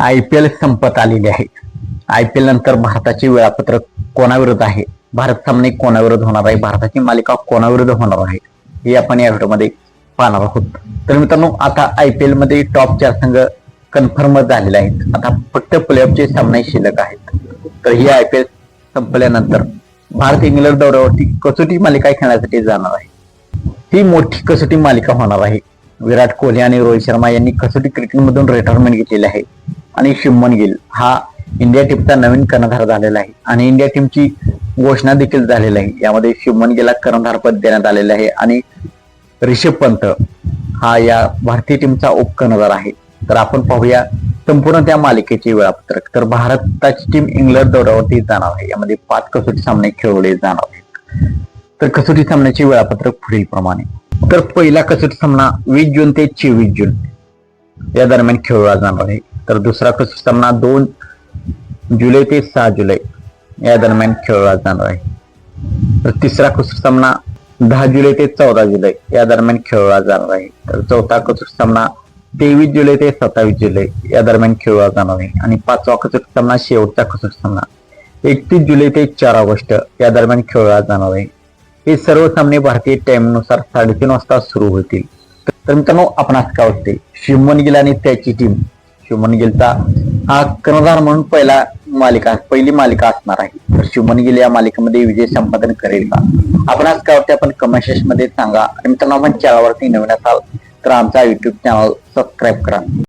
I P L संपत आलेली आहे. आय पी एल नंतर भारताचे वेळापत्रक कोणाविरुद्ध आहे? भारत सामने कोणाविरुद्ध होणार आहे? भारताची मालिका कोणाविरुद्ध होणार आहे? हे आपण या व्हिडिओमध्ये पाहणार आहोत. तर मित्रांनो आता आय पी एलमध्ये टॉप चार संघ कन्फर्म झालेले आहेत. आता फक्त प्लेऑफचे सामने शिल्लक आहेत. तर ही आय पी एल संपल्यानंतर भारत इंग्लंड दौऱ्यावरती कसोटी मालिका खेळण्यासाठी जाणार आहे. ही मोठी कसोटी मालिका होणार आहे. विराट कोहली आणि रोहित शर्मा यांनी कसोटी क्रिकेटमधून रिटायरमेंट घेतलेली आहे. आणि शुभमन गिल हा इंडिया टीमचा नवीन कर्णधार झालेला आहे. आणि इंडिया टीमची घोषणा देखील झालेली आहे. यामध्ये शुभमन गिलला कर्णधार पद देण्यात आलेलं आहे. आणि रिषभ पंत हा या भारतीय टीमचा उपकर्णधार आहे. तर आपण पाहूया संपूर्ण त्या मालिकेचे वेळापत्रक. तर भारताची टीम इंग्लंड दौऱ्यावरती जाणार आहे. यामध्ये पाच कसोटी सामने खेळवले जाणार आहेत. तर कसोटी सामन्याचे वेळापत्रक पुढील प्रमाणे तर पहिला कसोटी सामना वीस जून ते चोवीस जून या दरम्यान खेळला जाणार आहे. तर दुसरा कसोटी सामना दोन जुलै ते सहा जुलै या दरम्यान खेळला जाणार आहे. तर तिसरा कसोटी सामना दहा जुलै ते चौदा जुलै या दरम्यान खेळला जाणार आहे. तर चौथा कसोटी सामना तेवीस जुलै ते सत्तावीस जुलै या दरम्यान खेळला जाणार आहे. आणि पाचवा कसोटी सामना शेवटचा कसोटी सामना एकतीस जुलै ते चार ऑगस्ट या दरम्यान खेळला जाणार आहे. हे सर्व सामने भारतीय टाइमनुसार साडेतीन वाजता सुरू होतील. तर मित्रांनो आपण काय वाटते शुभमन गिल आणि त्याची टीम शिवमन गिलचा हा कर्णधार म्हणून पहिला मालिका पहिली मालिका असणार आहे. तर शिवमन गिल या मालिकेमध्ये विजय संपादन करेल का? आपण आज काय वाटते आपण कमेंटमध्ये सांगा. आणि मित्रांनो आपण चॅनलवरती नवीन असाल तर आमचा युट्यूब चॅनल सबस्क्राईब करा.